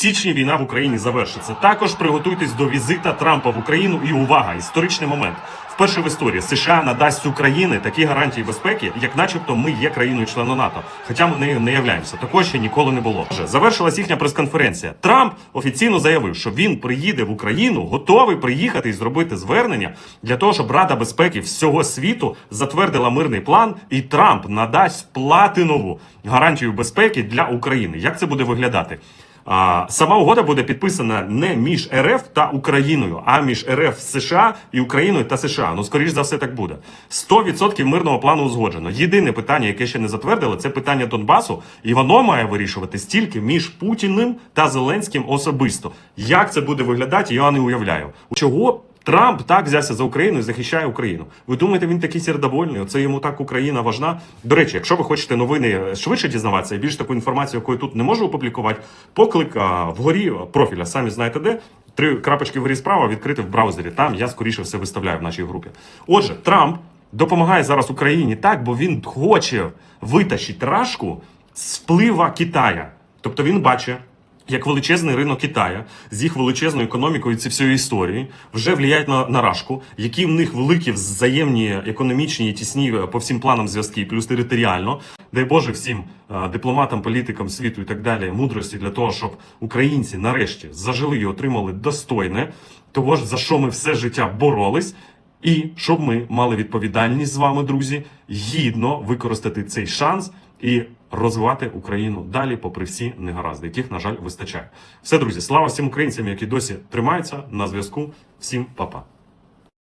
січні війна в Україні завершиться. Також приготуйтесь до візита Трампа в Україну. І увага, історичний момент. Вперше в історії США надасть Україні такі гарантії безпеки, як, начебто, ми є країною-членом НАТО, хоча ми нею не являємося. Такого ще ніколи не було. Вже завершилась їхня прес-конференція. Трамп офіційно заявив, що він приїде в Україну, готовий приїхати і зробити звернення для того, щоб Рада безпеки всього світу затвердила мирний план, і Трамп надасть платинову гарантію безпеки для України. Як це буде виглядати? Сама угода буде підписана не між РФ та Україною, а між РФ США і Україною та США. Ну, скоріш за все, так буде. 100% мирного плану узгоджено. Єдине питання, яке ще не затвердили, це питання Донбасу, і воно має вирішуватись тільки між Путіним та Зеленським особисто. Як це буде виглядати, я не уявляю. Чого Трамп так взявся за Україну і захищає Україну. Ви думаєте, він такий сердобольний? Оце йому так Україна важна. До речі, якщо ви хочете новини швидше дізнаватися і більш таку інформацію, яку я тут не можу опублікувати, поклик вгорі профіля, самі знаєте де. Три крапочки вгорі справа відкрити в браузері. Там я скоріше все виставляю в нашій групі. Отже, Трамп допомагає зараз Україні так, бо він хоче витащити рашку з вплива Китая. Тобто він бачить, як величезний ринок Китая з їх величезною економікою ці всієї історії вже влияють на, на рашку, які в них великі взаємні економічні і тісні е, по всім планам зв'язки, плюс територіально. Дай Боже всім е, дипломатам, політикам світу і так далі мудрості для того, щоб українці нарешті зажили і отримали достойне того ж за що ми все життя боролись. І щоб ми мали відповідальність з вами, друзі, гідно використати цей шанс і розвивати Україну далі, попри всі негаразди, яких, на жаль, вистачає. Все, друзі, слава всім українцям, які досі тримаються на зв'язку. Всім па-па.